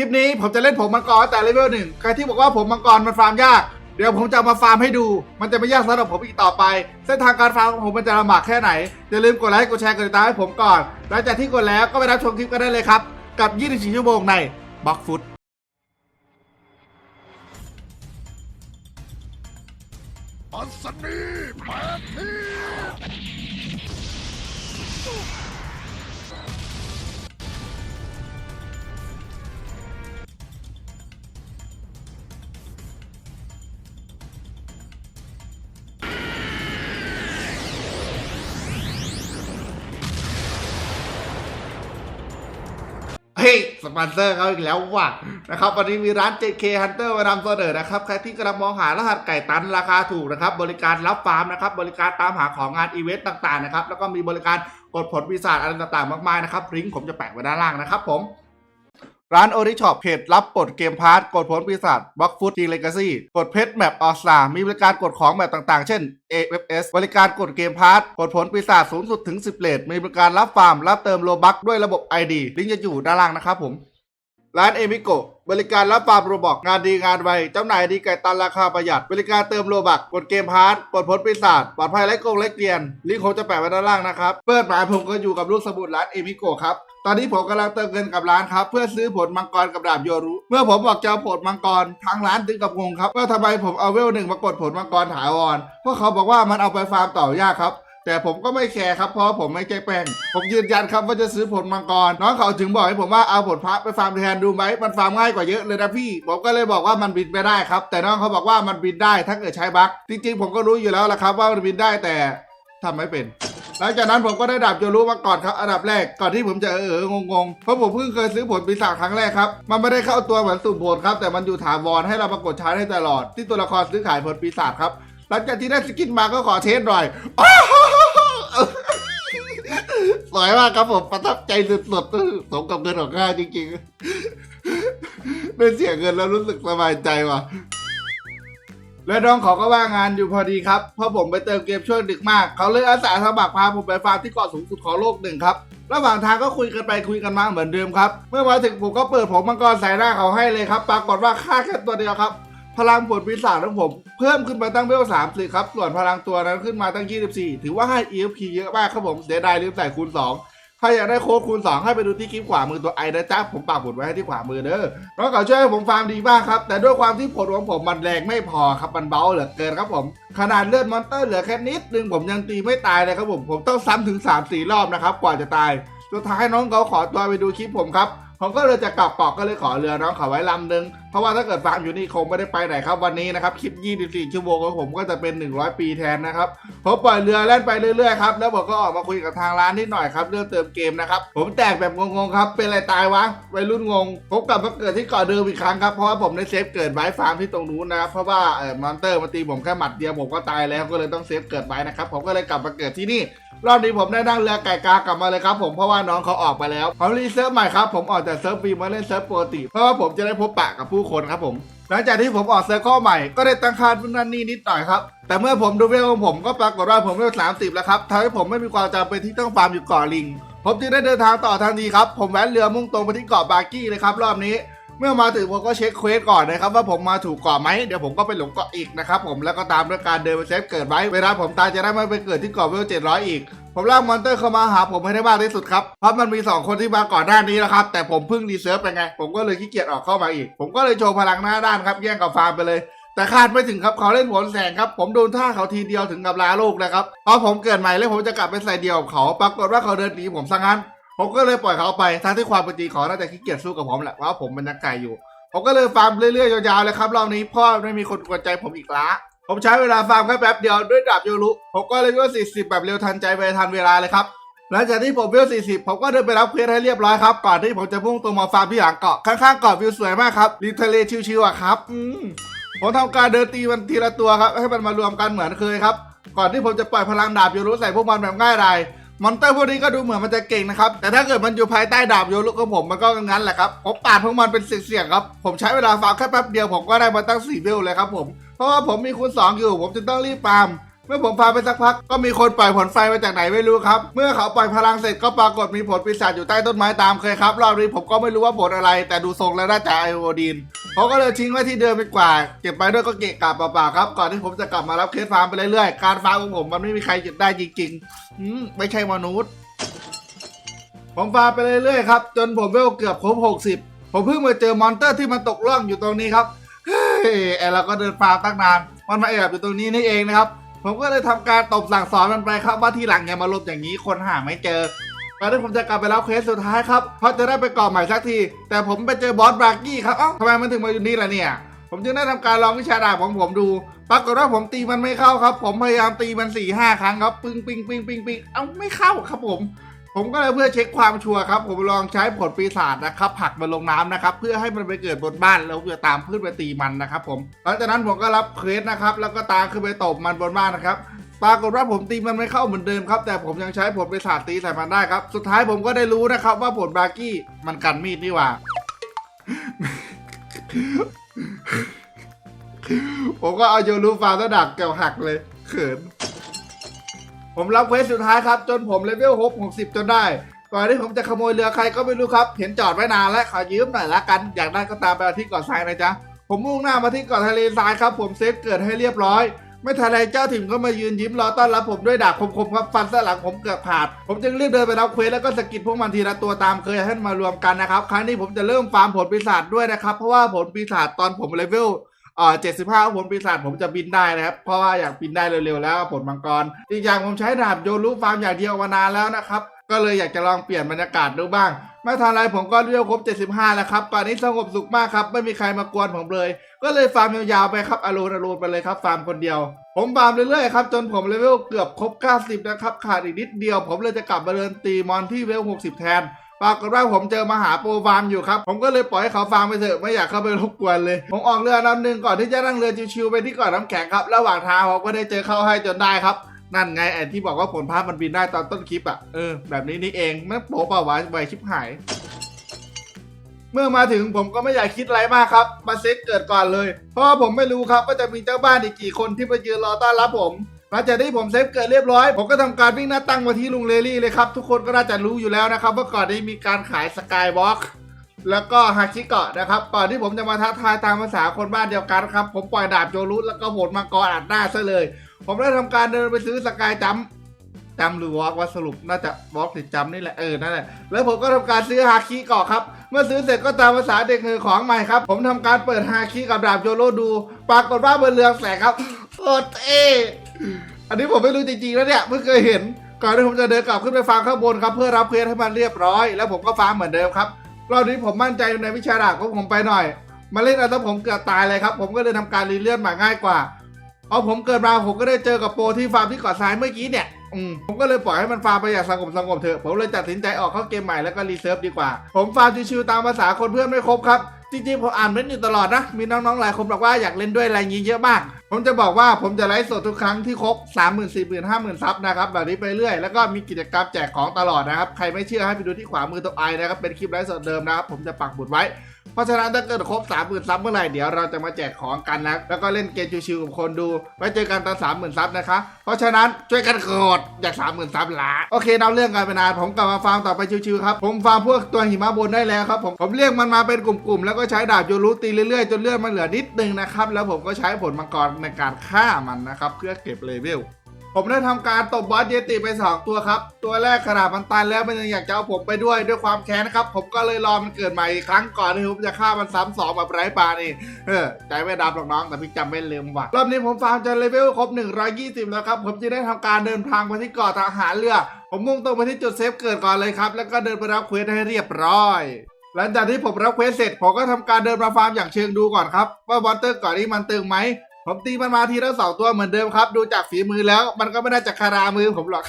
ลิปนี้ผมจะเล่นผมมังกรแต่เลเวลหนึ่งใครที่บอกว่าผมมังกรมันฟาร์มยาก เดี๋ยวผมจะมาฟาร์มให้ดู มันจะไม่ยากสำหรับผมอีกต่อไป เส้นทางการฟาร์มของผมมันจะลำบากแค่ไหน อย่าลืมกดไลค์ กดแชร์ กดติดตามให้ผมก่อน หลังจากที่กดแล้วก็ไปรับชมคลิปกันได้เลยครับ กับ 24 ชั่วโมงในบล็อกฟุตอัศนีแปดที สปอนเซอร์เขาอีกแล้วว่ะนะครับวันนี้มีร้าน JK Hunter มานำเสนอนะครับใครที่กำลังมองหารหัสไก่ตันราคาถูกนะครับบริการรับฟาร์มนะครับบริการตามหาของงานอีเวนต์ต่างๆนะครับแล้วก็มีบริการกดผลปีศาอะไรต่างๆ มากมายนะครับลิงก์ผมจะแปะไว้ด้านล่างนะครับผม ร้านโอริช็อปเพจรับปลดเกมพาร์ตกดผลปีศาจบล็อกฟุตทีเลกาซี่กดเพชรแมปออสตามีบริการกดของแบบต่างๆ เช่น AFS บริการกดเกมพาร์ตกดผลปีศาจสูงสุดถึง 10เลทมีบริการรับฟาร์มรับเติมโลบัคด้วยระบบ ID ลิงก์จะอยู่ด้านล่างนะครับผม ร้านเอมิโกบริการรับฟาร์มโรบอกงานดีงานไวจำหน่ายดีไก่ตันราคาประหยัด บริการเติมโลบักกดเกมพาร์ทกดผลปีศาจปลอดภัยไร้โกงไร้เกลียนลิงก์ผมจะแปะไว้ด้านล่างนะครับ เปิดหมายผมก็อยู่กับลูกสมุดร้านเอมิโกครับตอนนี้ผมกำลังเติมเงินกับร้านครับ เพื่อซื้อผลมังกรกับดาบโยรุเมื่อผมบอกจะเอาผลมังกรทางร้านถึงกับงงครับว่าทำไมผมเอาเวลหนึ่งมากดผลมังกรถาวรเพราะเขาบอกว่ามันเอาไปฟาร์มต่อยากครับ แต่ผมก็ไม่แคร์ครับเพราะผมไม่ใจแป้งผมยืนยันครับว่าจะซื้อผลมังกรน้องเขาถึงบอกให้ผมว่าเอาผลพระไปฟาร์มแทนดูไหมมันฟาร์มง่ายกว่าเยอะเลยนะพี่ ผมก็เลยบอกว่ามันบินไม่ได้ครับ แต่น้องเขาบอกว่ามันบินได้ถ้าเกิดใช้บั๊กจริงๆ ผมก็รู้อยู่แล้วละครับ ว่ามันบินได้แต่ทำไม่เป็นหลังจากนั้นผมก็ได้ดาบโยรู้มาก่อนครับ อันดับแรกก่อนที่ผมจะเออเอองงๆเพราะผมเพิ่งเคยซื้อผลปีศาจครั้งแรกครับ มันไม่ได้เข้าตัวเหมือนสุ่มผลครับแต่มันอยู่ถาวรให้เราปรากฏใช้ได้ตลอด ที่ตัวละครซื้อขายผลปีศาจครับ หลังจากที่ได้สกินมาก็ขอเทสหน่อยสวยมากครับผมประทับใจสุดๆสมกับเงินของข้าจริงๆได้เสียเงินแล้วรู้สึกสบายใจว่ะและน้องเขาก็ว่างงานอยู่พอดีครับ เพราะผมไปเติมเกมช่วงดึกมาก เขาเลยอาสาสมัครพาผมไปฟาร์มที่เกาะสูงสุดของโลกหนึ่งครับ ระหว่างทางก็คุยกันไปคุยกันมาเหมือนเดิมครับ เมื่อมาถึงผมก็เปิดผมมังกรใส่หน้าเขาให้เลยครับ ปรากฏว่าค่าแค่ตัวเดียวครับ พลังผลปีศาจของผมเพิ่มขึ้นไปตั้งเวลสามสิครับ ส่วนพลังตัวนั้นขึ้นมาตั้ง 24 ถือว่าให้ EFP เยอะมากครับผมเสียดายลืมใส่คูณ 2 ถ้าอยากได้โค้ดคูณ 2 ให้ไปดูที่คลิปขวามือตัวไอ้นะจ๊ะ ผมปากหมุดไว้ให้ที่ขวามือเด้อน้องเขาช่วยให้ผมฟาร์มดีมากครับ แต่ด้วยความที่ผลของผมมันแรงไม่พอครับมันเบาเหลือเกินครับผม ขนาดเลือดมอนเตอร์เหลือแค่นิดนึงผมยังตีไม่ตายเลยครับผมผมต้องซ้ำถึง3-4รอบนะครับกว่าจะตายสุดท้ายน้องเขาขอตัวไปดูคลิปผมครับ ผมก็เลยจะกลับเกาะก็เลยขอเรือน้องเขาไว้ลำหนึ่งเพราะว่าถ้าเกิดฟาร์มอยู่นี่คงไม่ได้ไปไหนครับวันนี้นะครับคลิป 24 ชั่วโมงของผมก็จะเป็น 100 ปีแทนนะครับผมปล่อยเรือแล่นไปเรื่อยๆครับแล้วผมก็ออกมาคุยกับทางร้านนิดหน่อยครับเรื่องเติมเกมนะครับผมแตกแบบงงๆครับเป็นอะไรตายวะวัยรุ่นงงผมกลับมาเกิดที่เกาะเดิมอีกครั้งครับเพราะว่าผมได้เซฟเกิดไว้ฟาร์มที่ตรงนู้นนะครับเพราะว่าเออมอนเตอร์มาตีผมแค่หมัดเดียวผมก็ตายแล้วก็เลยต้องเซฟเกิดไว้นะครับผมก็เลยกลับมาเกิดที่นี่ รอบนี้ผมได้นั่งเรือไก่กากลับมาเลยครับผมเพราะว่าน้องเขาออกไปแล้วผมรีเซิร์ฟใหม่ครับผมออกจากเซิร์ฟฟรีมาเล่นเซิร์ฟปกติ เพราะว่าผมจะได้พบปะกับผู้คนครับผมหลังจากที่ผมออกเซิร์ฟข้อใหม่ก็ได้ตั้งค่านู่นนั่นนี่นิดหน่อยครับแต่เมื่อผมดูเวลของผมก็ปรากฏว่าผมเวลสามสิบแล้วครับทำให้ผมไม่มีความจำเป็นที่ต้องฟาร์มอยู่เกาะลิง ผมจึงได้เดินทางต่อทันทีครับผมแว้นเรือมุ่งตรงไปที่เกาะบากี้เลยครับรอบนี้ เมื่อมาถึงผมก็เช็คเควสก่อนนะครับว่าผมมาถูกเกาะไหมเดี๋ยวผมก็ไปหลงเกาะอีกนะครับผมแล้วก็ตามด้วยการเดินไปเซฟเกิดไว้เวลาผมตายจะได้ไม่ไปเกิดที่เกาะเวลเจ็ดร้อยอีกผมลากมอนเตอร์เข้ามาหาผมให้ได้มากที่สุดครับ เพราะมันมี 2 คนที่มาก่อนหน้านี้แล้วครับ แต่ผมเพิ่งรีเซิร์ฟไปไง ผมก็เลยขี้เกียจออกเข้ามาอีก ผมก็เลยโชว์พลังหน้าด้านครับ แย่งกับฟาร์มไปเลย แต่คาดไม่ถึงครับเขาเล่นผลแสงครับ ผมโดนท่าเขาทีเดียวถึงกับลาโลกนะครับพอผมเกิดใหม่แล้วผมจะกลับไปใส่เดียวกับเขา ปรากฏว่าเขาเดินหนีผมซะงั้น ผมก็เลยปล่อยเขาไปทั้งที่ความเป็นจริงเขาน่าจะขี้เกียจสู้กับผมแหละว่าะผมมันยังไก่อยู่ ผมก็เลยฟาร์มเรื่อยๆยาวๆเลยครับรอบนี้เพ่อไม่มีคนกวนใจผมอีกละผมใช้เวลาฟาร์มแค่แป๊บเดียวด้วยดาบโยรุผมก็เลยว่า40 แบบเร็วทันใจไปทันเวลาเลยครับหลังจากที่ผมวิว 40 ผมก็เดินไปรับเควสให้เรียบร้อยครับ ก่อนที่ผมจะพุ่งตรงมาฟาร์มที่หลังเกาะ ข้างๆเกาะวิวสวยมากครับริมทะเลชิวๆอะครับ อืมผมทำการเดินตีมันทีละตัวครับ ให้มันมารวมกันเหมือนเคยครับ ก่อนที่ผมจะปล่อยพลังดาบโยรุใส่พวกมันแบบง่ายดาย มอนเตอร์พวกนี้ก็ดูเหมือนมันจะเก่งนะครับ แต่ถ้าเกิดมันอยู่ภายใต้ดาบโยลุกของผมมันก็งั้นแหละครับผมปาดพวกมันเป็นเสี่ยงๆครับ ผมใช้เวลาฟาร์มแค่แป๊บเดียวผมก็ได้มาตั้ง4เวลเลยครับผม เพราะว่าผมมีคูณ2อยู่ ผมจึงต้องรีบฟาร์ม มื่อผมฟาร์มไปสักพักก็มีคนปล่อยผลไฟมาจากไหนไม่รู้ครับ เมื่อเขาปล่อยพลังเสร็จก็ปรากฏมีผลปีศาจอยู่ใต้ต้นไม้ตามเคยครับ รอบนี้ผมก็ไม่รู้ว่าผลอะไร แต่ดูทรงแล้วน่าจะไอโอดีนเขาก็เลยทิ้งไว้ที่เดิมไปกว่า เก็บไปด้วยก็เกะกะเปล่าๆครับ ก่อนที่ผมจะกลับมารับเคสฟาร์มไปเรื่อยๆ การฟาร์มของผมมันไม่มีใครหยุดได้จริงๆอืมไม่ใช่มนุษย์ ผมฟาร์มไปเรื่อยๆครับจนผมเวลเกือบครบ60 ผมเพิ่งมาเจอมอนเตอร์ที่มันตกล่องอยู่ตรงนี้ครับเฮ้ยไอเราก็เดินฟาร์มตั้งนาน มันมาแอบอยู่ตรงนี้นี่เองนะครับ ผมก็เลยทำการตบสั่งสอนมันไปครับว่าทีหลังอย่ามาลบอย่างนี้คนหาไม่เจอตอนนี้ผมจะกลับไปแล้วเควสสุดท้ายครับเพราะจะได้ไปก่อใหม่สักที แต่ผมไปเจอบอสบรากี้ครับเอ้าทำไมมันถึงมาอยู่นี่ล่ะเนี่ย ผมจึงได้ทำการลองวิชาดาบของผมดู ปรากฏว่าผมตีมันไม่เข้าครับ ผมพยายามตีมัน4ี่ห้าครั้งครับ ปึ้งปิงปิงปิงปิงเอ้าไม่เข้าครับผม ผมก็เลยเพื่อเช็คความชัวร์ครับ ผมลองใช้ผลปีศาจนะครับผักมันลงน้ำนะครับ เพื่อให้มันไปเกิดบนบ้านแล้วจะตามพืชไปตีมันนะครับผมหลังจากนั้นผมก็รับเควสนะครับ แล้วก็ตามขึ้นไปตบมันบนบ้านนะครับปรากฏว่าผมตีมันไม่เข้าเหมือนเดิมครับ แต่ผมยังใช้ผลปีศาจตีใส่มันได้ครับ สุดท้ายผมก็ได้รู้นะครับ ว่าผลบรากี้มันกันมีดนี่หว่าผมก็เอาโยรูฟาร์มดักเกี่ยวหักเลยเขิน ผมรับเควสสุดท้ายครับ จนผมเลเวล6 60จนได้ ก่อนที่ผมจะขโมยเรือใครก็ไม่รู้ครับ เห็นจอดไว้นานแล้วขอยืมหน่อยละกัน อยากได้ก็ตามไปเอาที่เกาะทรายนะจ๊ะ ผมมุ่งหน้ามาที่เกาะทะเลทรายครับ ผมเซฟเกิดให้เรียบร้อย ไม่ทันไรเจ้าถิ่นก็มายืนยิ้มรอต้อนรับผมด้วยดาบคมๆครับฟันสหลังผมเกือบขาด ผมจึงรีบเดินไปรับเควสแล้วก็สะกิดพวกมันทีละตัวตามเคยให้มันมารวมกันนะครับ ครั้งนี้ผมจะเริ่มฟาร์มผลปีศาจด้วยนะครับ เพราะว่าผลปีศาจตอนผมเลเวล เอ่อ75ผลปีศาจผมจะบินได้นะครับ เพราะว่าอยากบินได้เร็วๆแล้วผลมังกรอีกอย่างผมใช้ดาบโยรุฟาร์มอย่างเดียวมานานแล้วนะครับ ก็เลยอยากจะลองเปลี่ยนบรรยากาศดูบ้าง ไม่ทันไรผมก็เรียกครบ 75 แล้วครับตอนนี้สงบสุขมากครับ ไม่มีใครมากวนผมเลย ก็เลยฟาร์มยาวๆไปครับอรูนอรูนไปเลยครับฟาร์มคนเดียว ผมฟาร์มเรื่อยๆครับจนผมเลเวลเกือบครบ 90 นะครับขาดอีกนิดเดียว ผมเลยจะกลับมาเดินตีมอนที่เลเวล60 แทน ปรากฏว่าผมเจอมหาโปรฟาร์มอยู่ครับ ผมก็เลยปล่อยให้เขาฟาร์มไปเถอะไม่อยากเข้าไปรบกวนเลย ผมออกเรือลำหนึ่งก่อนที่จะนั่งเรือชิวๆไปที่เกาะน้ำแข็งครับ ระหว่างทางผมก็ได้เจอเข้าให้จนได้ครับ นั่นไงไอ้ที่บอกว่าผลภาพมันบินได้ตอนต้นคลิปอะ เออแบบนี้นี่เองไม่โป๊เปล่าวะใบชิบหาย เมื่อมาถึงผมก็ไม่อยากคิดอะไรมากครับ มาเซ็ตเกิดก่อนเลย เพราะว่าผมไม่รู้ครับว่าจะมีเจ้าบ้านอีกกี่คนที่มายืนรอต้อนรับผมหลังจากที่ผมเซฟเกิดเรียบร้อย ผมก็ทำการวิ่งหน้าตั้งมาที่ลุงเลลี่เลยครับ ทุกคนก็น่าจะรู้อยู่แล้วนะครับว่าก่อนนี้มีการขายสกายวอล์กแล้วก็ฮาคิเกะนะครับก่อนที่ผมจะมาท้าทายตามภาษาคนบ้านเดียวกันครับ ผมปล่อยดาบโจรุแล้วก็โหดมังกรอัดหน้าซะเลย ผมได้ทำการเดินไปซื้อสกายจัม จำหรือวอล์กว่าสรุปน่าจะวอล์กหรือจำนี่แหละเออนั่นแหละแล้วผมก็ทำการซื้อฮาคิเกาะครับ เมื่อซื้อเสร็จก็ตามภาษาเด็กคือของใหม่ครับ ผมทำการเปิดฮาคิกับดาบโจโรดู ปรากฏว่าบนเรืองแสงครับโคตรเท่อันนี้ผมไม่รู้จริงๆแล้วเนี่ยเพิ่งเคยเห็นก่อนที่ผมจะเดินกลับขึ้นไปฟาร์มข้างบนครับ เพื่อรับเพลให้มันเรียบร้อย แล้วผมก็ฟาร์มเหมือนเดิมครับรอบนี้ผมมั่นใจในวิชาดาบของผมไปหน่อย มาเล่นเอาแตผมเกือบตายเลยครับ ผมก็เลยทำการรีเลื่อนมาง่ายกว่าพอผมเกิดมาผมก็ได้เจอกับโปรที่ฟาร์มที่เกาะทรายเมื่อกี้เนี่ย อืมผมก็เลยปล่อยให้มันฟาร์มไปอย่างสงบสงบเถอะ ผมเลยตัดสินใจออกเข้าเกมใหม่แล้วก็รีเซิร์ฟดีกว่า ผมฟาร์มชิวๆตามภาษาคนเพื่อนไม่ครบครับ จริงๆผมอ่านเม้นอยู่ตลอดนะ มีน้องๆหลายคนบอกว่าอยากเล่นด้วยอะไรอย่างงี้เยอะมาก ผมจะบอกว่าผมจะไลฟ์สดทุกครั้งที่ครบ 3 0 0 0 0 4 0 0 0 0 5 0,000ซับนะครับแบบนี้ไปเรื่อย แล้วก็มีกิจกรรมแจกของตลอดนะครับ ใครไม่เชื่อให้ไปดูที่ขวามือตรงไอนะครับ เป็นคลิปไลฟ์สดเดิมนะครับ ผมจะปักหมุดไว้ เพราะฉะนั้นถ้าเกิดครบ30,000ซับเมื่อไหร่เดี๋ยวเราจะมาแจกของกันนะแล้วก็เล่นเกมชิวๆกับคนดู ไว้เจอกันตอน30,000ซับนะคะ เพราะฉะนั้นช่วยกันกดอยาก30,000ซับละโอเคเนาเรื่องกันไปนานผมกลับมาฟาร์มต่อไปชิวๆครับ ผมฟาร์มพวกตัวหิมะบนได้แล้วครับผมผมเรียกมันมาเป็นกลุ่มๆแล้วก็ใช้ดาบโยรุตีเรื่อยๆจนเลือดมันเหลือนิดนึงนะครับแล้วผมก็ใช้ผลมังกรในการฆ่ามันนะครับเพื่อเก็บเลเวล ผมได้ทำการตบบอสเยติไป2ตัวครับ ตัวแรกขนาดมันตันแล้วมันยังอยากจะเอาผมไปด้วยด้วยความแค้นนะครับ ผมก็เลยรอมันเกิดใหม่อีกครั้งก่อนที่ผมจะฆ่ามันซ้ำสองแบบไร้ปานี่เออใจไม่ดำหรอกน้องแต่พี่จำไม่ลืมว่ะรอบนี้ผมฟาร์มจนเลเวลครบ 120 แล้วครับ ผมจะได้ทำการเดินทางไปที่เกาะทหารเรือ ผมมุ่งตรงไปที่จุดเซฟเกิดก่อนเลยครับแล้วก็เดินไปรับเควสให้เรียบร้อยหลังจากที่ผมรับเควสเสร็จผมก็ทำการเดินมาฟาร์มอย่างเชิงดูก่อนครับ ว่าบอลเตอร์ก่อนนี้มันตึงไหม ผมตีมันมาทีละสองตัวเหมือนเดิมครับ ดูจากฝีมือแล้ว มันก็ไม่น่าจะคารามือผมหรอก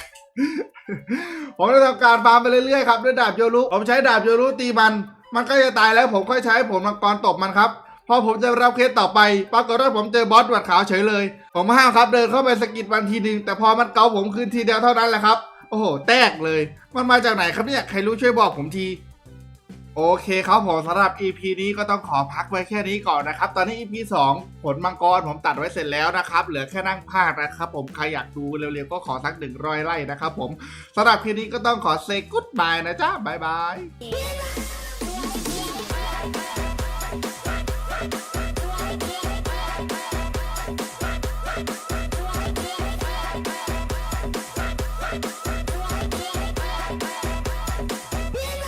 ผมได้ทำการฟาร์มไปเรื่อยๆครับด้วยดาบโยรุผมใช้ดาบโยรุตีมัน มันก็จะตายแล้วผมค่อยใช้ผลมังกรตบมันครับพอผมจะรับเคสต่อไป ปรากฏว่าผมเจอบอสหวัดขาวเฉยเลย ผมห้ามครับเดินเข้าไปสกิดมันทีหนึ่งแต่พอมันเกาผมคืนทีเดียวเท่านั้นแหละครับ โอ้โห แตกเลย มันมาจากไหนครับเนี่ย ใครรู้ช่วยบอกผมที โอเคครับผมสำหรับ EP นี้ก็ต้องขอพักไว้แค่นี้ก่อนนะครับ ตอนนี้ EP 2 ผลมังกรผมตัดไว้เสร็จแล้วนะครับ เหลือแค่นั่งภาคนะครับ ผมใครอยากดูเร็วๆก็ขอสักหนึ่งร้อยไร่นะครับผมสำหรับคลิปนี้ก็ต้องขอเซกุตบายนะจ๊ะบายบาย Yeah.